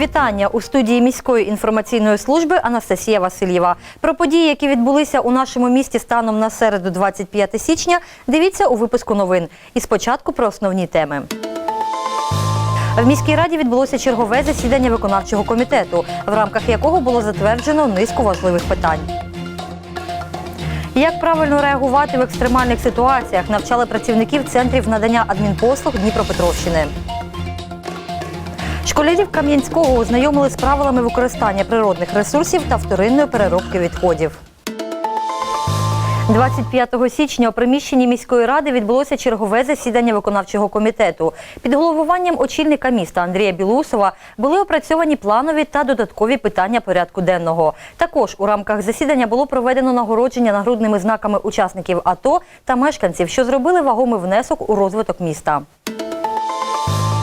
Вітання у студії міської інформаційної служби Анастасія Васильєва. Про події, які відбулися у нашому місті станом на середу, 25 січня, дивіться у випуску новин. І спочатку про основні теми. В міській раді відбулося чергове засідання виконавчого комітету, в рамках якого було затверджено низку важливих питань. Як правильно реагувати в екстремальних ситуаціях, навчали працівників центрів надання адмінпослуг Дніпропетровщини. Школярів Кам'янського ознайомили з правилами використання природних ресурсів та вторинної переробки відходів. 25 січня у приміщенні міської ради відбулося чергове засідання виконавчого комітету. Під головуванням очільника міста Андрія Білусова були опрацьовані планові та додаткові питання порядку денного. Також у рамках засідання було проведено нагородження нагрудними знаками учасників АТО та мешканців, що зробили вагомий внесок у розвиток міста.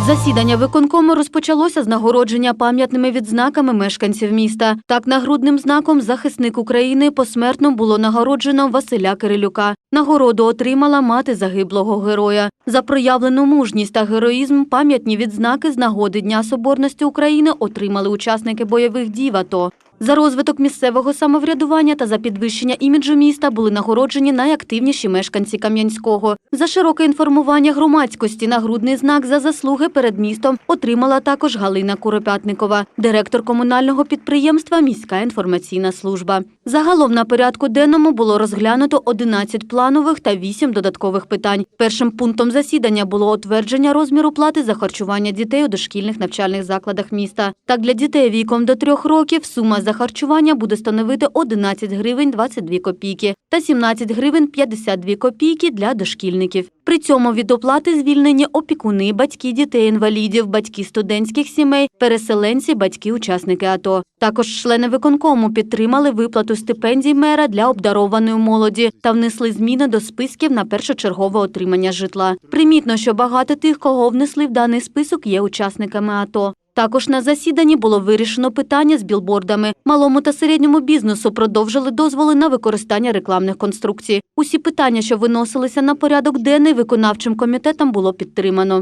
Засідання виконкому розпочалося з нагородження пам'ятними відзнаками мешканців міста. Так, нагрудним знаком захисник України посмертно було нагороджено Василя Кирилюка. Нагороду отримала мати загиблого героя. За проявлену мужність та героїзм пам'ятні відзнаки з нагоди Дня Соборності України отримали учасники бойових дій АТО. За розвиток місцевого самоврядування та за підвищення іміджу міста були нагороджені найактивніші мешканці Кам'янського. За широке інформування громадськості нагрудний знак за заслуги перед містом отримала також Галина Куропятникова, директор комунального підприємства Міська інформаційна служба. Загалом на порядку денному було розглянуто 11 планових та 8 додаткових питань. Першим пунктом засідання було утвердження розміру плати за харчування дітей у дошкільних навчальних закладах міста. Так, для дітей віком до трьох років сума за харчування буде становити 11 гривень 22 копійки та 17 гривень 52 копійки для дошкільників. При цьому від оплати звільнені опікуни, батьки дітей-інвалідів, батьки студентських сімей, переселенці, батьки-учасники АТО. Також члени виконкому підтримали виплату стипендій мера для обдарованої молоді та внесли зміни до списків на першочергове отримання житла. Примітно, що багато тих, кого внесли в даний список, є учасниками АТО. Також на засіданні було вирішено питання з білбордами. Малому та середньому бізнесу продовжили дозволи на використання рекламних конструкцій. Усі питання, що виносилися на порядок денний, виконавчим комітетом було підтримано.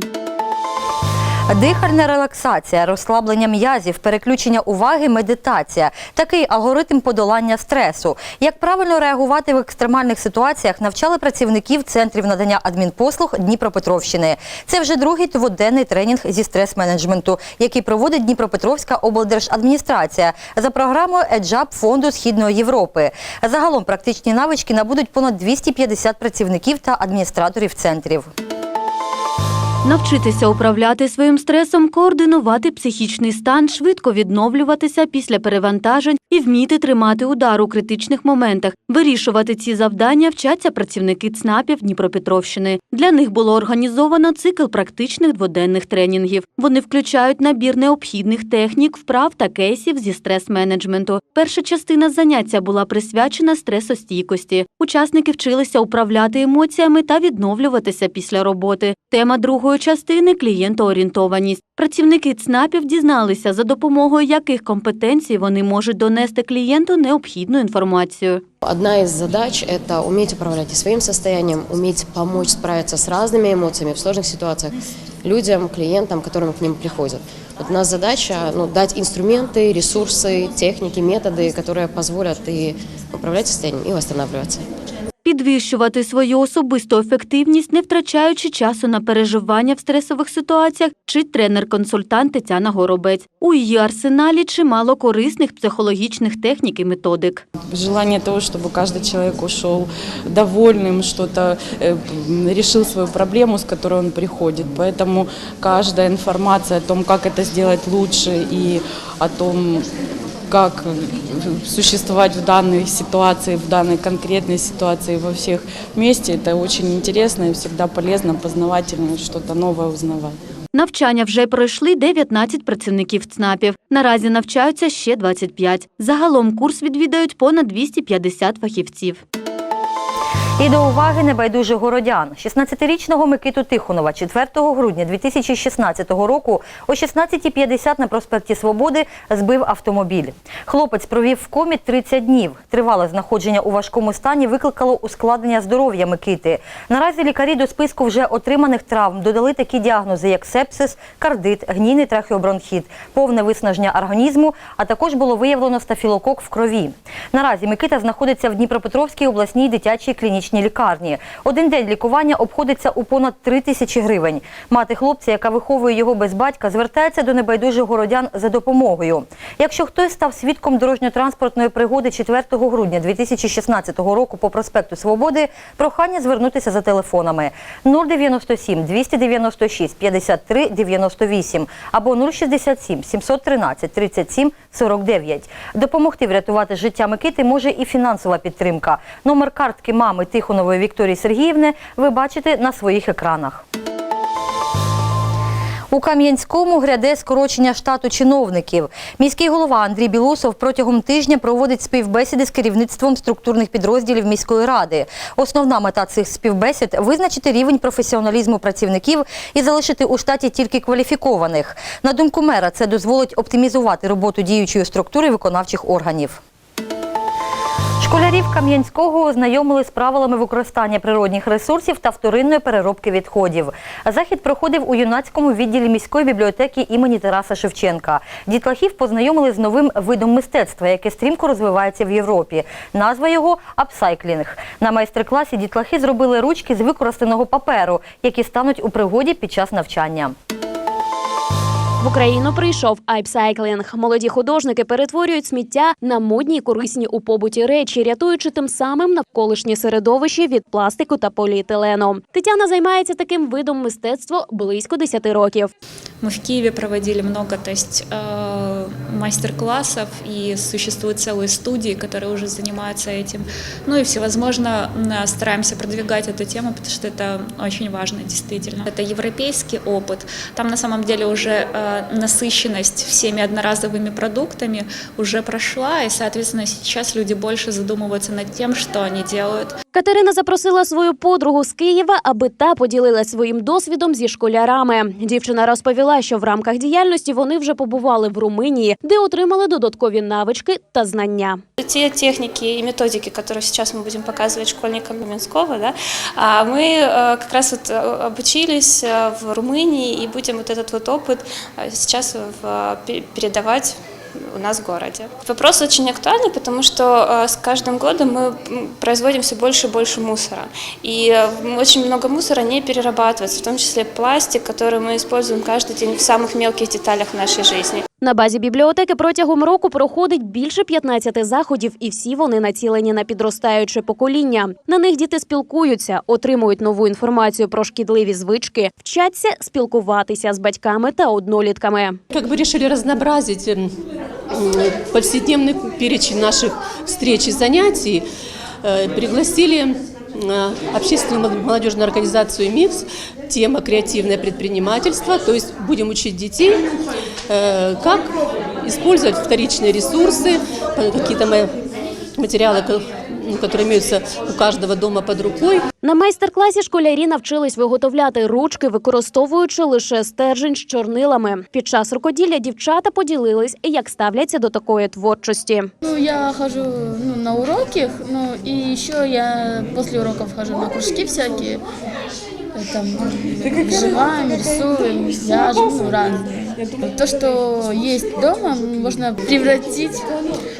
Дихальна релаксація, розслаблення м'язів, переключення уваги, медитація такий алгоритм подолання стресу. Як правильно реагувати в екстремальних ситуаціях, навчали працівників центрів надання адмінпослуг Дніпропетровщини. Це вже другий дводенний тренінг зі стрес-менеджменту, який проводить Дніпропетровська облдержадміністрація за програмою «Еджап» фонду Східної Європи. Загалом практичні навички набудуть понад 250 працівників та адміністраторів центрів. Навчитися управляти своїм стресом, координувати психічний стан, швидко відновлюватися після перевантажень і вміти тримати удар у критичних моментах. Вирішувати ці завдання вчаться працівники ЦНАПів Дніпропетровщини. Для них було організовано цикл практичних дводенних тренінгів. Вони включають набір необхідних технік, вправ та кейсів зі стрес-менеджменту. Перша частина заняття була присвячена стресостійкості. Учасники вчилися управляти емоціями та відновлюватися після роботи. Тема другої частини клієнтоорієнтованість. Працівники ЦНАПів дізналися, за допомогою яких компетенцій вони можуть донести клієнту необхідну інформацію. Одна из задач – это уметь управлять и своим состоянием, уметь помочь справиться с разными эмоциями в сложных ситуациях людям, клиентам, которым к ним приходят. Вот у нас задача ну, дать инструменты, ресурсы, техники, методы, которые позволят и управлять состоянием, и восстанавливаться. Підвищувати свою особисту ефективність, не втрачаючи часу на переживання в стресових ситуаціях, вчить тренер-консультант Тетяна Горобець. У її арсеналі чимало корисних психологічних технік і методик. Желание того, чтобы каждый человек ушел довольным, что-то э, решил свою проблему, с которой он приходит. Поэтому каждая информация о том, как это сделать лучше и о том, как э, существовать в данной ситуации, в данной конкретной ситуации во всех вместе, это очень интересно и всегда полезно, познавательно, что-то новое узнавать. Навчання вже пройшли 19 працівників ЦНАПів. Наразі навчаються ще 25. Загалом курс відвідають понад 250 фахівців. І до уваги небайдужих городян. 16-річного Микиту Тихонова 4 грудня 2016 року о 16.50 на проспекті Свободи збив автомобіль. Хлопець провів в комі 30 днів. Тривале знаходження у важкому стані викликало ускладнення здоров'я Микити. Наразі лікарі до списку вже отриманих травм додали такі діагнози, як сепсис, кардит, гнійний трахеобронхіт, повне виснаження організму, а також було виявлено стафілокок в крові. Наразі Микита знаходиться в Дніпропетровській обласній дитячій клінічній лікарні. Один день лікування обходиться у понад 3 тисячі гривень. Мати хлопця, яка виховує його без батька, звертається до небайдужих городян за допомогою. Якщо хтось став свідком дорожньо-транспортної пригоди 4 грудня 2016 року по проспекту Свободи, прохання звернутися за телефонами 097 296 53 98 або 067 713 37 49. Допомогти врятувати життя Микити може і фінансова підтримка. Номер картки мами Тихонової Вікторії Сергіївни ви бачите на своїх екранах. У Кам'янському гряде скорочення штату чиновників. Міський голова Андрій Білусов протягом тижня проводить співбесіди з керівництвом структурних підрозділів міської ради. Основна мета цих співбесід визначити рівень професіоналізму працівників і залишити у штаті тільки кваліфікованих. На думку мера, це дозволить оптимізувати роботу діючої структури виконавчих органів. Школярів Кам'янського ознайомили з правилами використання природних ресурсів та вторинної переробки відходів. Захід проходив у юнацькому відділі міської бібліотеки імені Тараса Шевченка. Дітлахів познайомили з новим видом мистецтва, яке стрімко розвивається в Європі. Назва його апсайклінг. На майстер-класі дітлахи зробили ручки з використаного паперу, які стануть у пригоді під час навчання. В Україну прийшов айпсайклінг. Молоді художники перетворюють сміття на модні і корисні у побуті речі, рятуючи тим самим навколишнє середовище від пластику та поліетилену. Тетяна займається таким видом мистецтва близько 10 років. Ми в Києві проводили багато, то есть, э, мастер-классов, и существуют целые студии, которые уже занимаются этим. Ну и всевозможно м, стараемся продвигать эту тему, потому что это очень важно, действительно. Это европейский опыт. Там на самом деле уже э, насыщенность всеми одноразовыми продуктами уже прошла, и, соответственно, сейчас люди больше задумываются над тем, что они делают. Катерина запросила свою подругу з Києва, аби та поділилась своїм досвідом зі школярами. Дівчина розповіла, що в рамках діяльності вони вже побували в Румунії, де отримали додаткові навички та знання. Те техники и методики, которые сейчас мы будем показывать школьникам Минского, да, а мы э, как раз вот э, обучились э, в Румынии и будем вот этот вот опыт э, сейчас в- э, пе- передавать у нас в городе. Вопрос очень актуальный, потому что э, с каждым годом мы м, производим все больше и больше мусора. И э, очень много мусора не перерабатывается, в том числе пластик, который мы используем каждый день в самых мелких деталях нашей жизни. На базі бібліотеки протягом року проходить більше 15 заходів, і всі вони націлені на підростаюче покоління. На них діти спілкуються, отримують нову інформацію про шкідливі звички, вчаться спілкуватися з батьками та однолітками. Как бы решили разнообразить м, м, повседневный перечень наших встреч и занятий, э, пригласили э, общественную мол- молодежную организацию «МИКС», тема «Креативное предпринимательство», то есть будем учить детей, э, как использовать вторичные ресурсы, э, какие-то ма- материалы, ко- ну, которые имеются у каждого дома под рукой. На майстер-класі школярі навчились виготовляти ручки, використовуючи лише стержень з чорнилами. Під час рукоділля дівчата поділились, як ставляться до такої творчості. Ну, я хожу ну, на уроки, ну и еще я после уроков хожу на кружки всякие. Э, Там вышиваем, рисуем, вяжем, ну, разные. То, что есть дома, можно превратить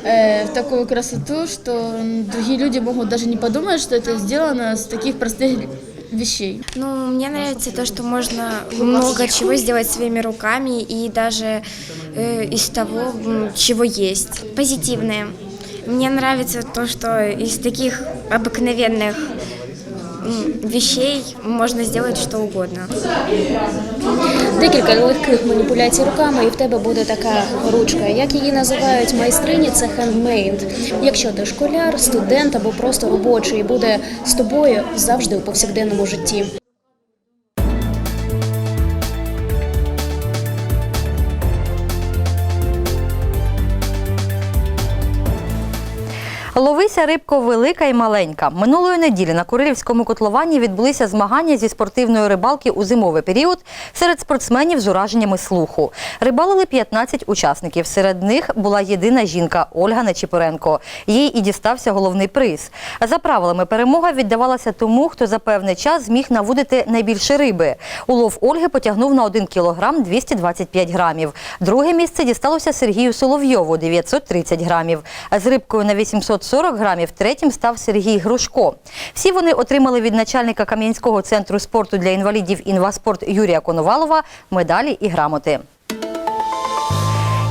э, в такую красоту, что другие люди могут даже не подумать, что это сделано с таких простых вещей. Ну, мне нравится то, что можно много чего сделать своими руками и даже э, из того, м, чего есть. Позитивное. Мне нравится то, что из таких обыкновенных м, вещей можна сделать что угодно. Декілька легких маніпуляцій руками, і в тебе буде така ручка. Як її називають майстрині, це хендмейд. Якщо ти школяр, студент або просто робочий, буде з тобою завжди у повсякденному житті. Ловися рибко велика і маленька. Минулої неділі на Курилівському котловані відбулися змагання зі спортивної рибалки у зимовий період серед спортсменів з ураженнями слуху. Рибалили 15 учасників. Серед них була єдина жінка Ольга Нечіпоренко. Їй і дістався головний приз. За правилами перемога віддавалася тому, хто за певний час зміг наводити найбільше риби. Улов Ольги потягнув на 1 кілограм 225 грамів. Друге місце дісталося Сергію Соловйову 930 грамів. З рибкою на 840 грамів третім став Сергій Грушко. Всі вони отримали від начальника Кам'янського центру спорту для інвалідів «Інваспорт» Юрія Коновалова медалі і грамоти.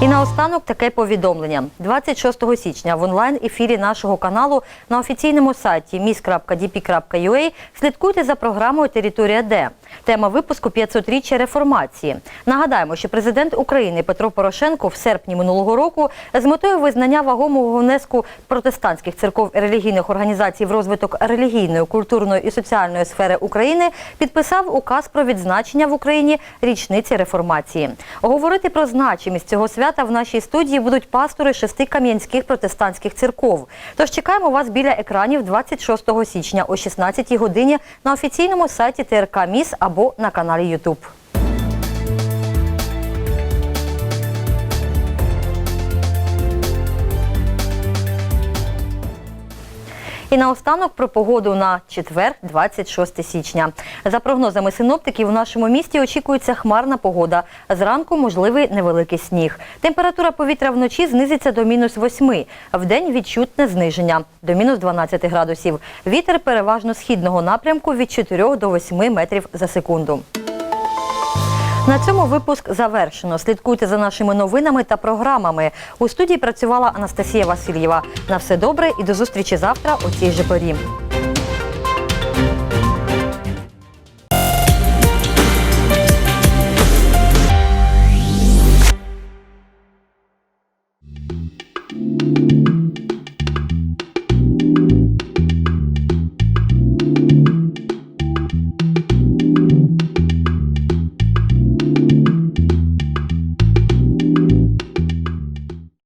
І наостанок таке повідомлення. 26 січня в онлайн-ефірі нашого каналу на офіційному сайті miss.dp.ua слідкуйте за програмою Територія Д. Тема випуску 500-річчя реформації. Нагадаємо, що президент України Петро Порошенко в серпні минулого року з метою визнання вагомого внеску протестантських церков і релігійних організацій в розвиток релігійної, культурної і соціальної сфери України підписав указ про відзначення в Україні річниці реформації. Говорити про значимість цього свята в нашій студії будуть пастори шести кам'янських протестантських церков. Тож чекаємо вас біля екранів 26 січня о 16 годині на офіційному сайті ТРК Міс або на каналі Ютуб. І наостанок про погоду на четвер, 26 січня. За прогнозами синоптиків, у нашому місті очікується хмарна погода. Зранку можливий невеликий сніг. Температура повітря вночі знизиться до мінус 8. Вдень відчутне зниження до мінус 12 градусів. Вітер переважно східного напрямку від 4 до 8 метрів за секунду. На цьому випуск завершено. Слідкуйте за нашими новинами та програмами. У студії працювала Анастасія Васильєва. На все добре і до зустрічі завтра у цій же порі.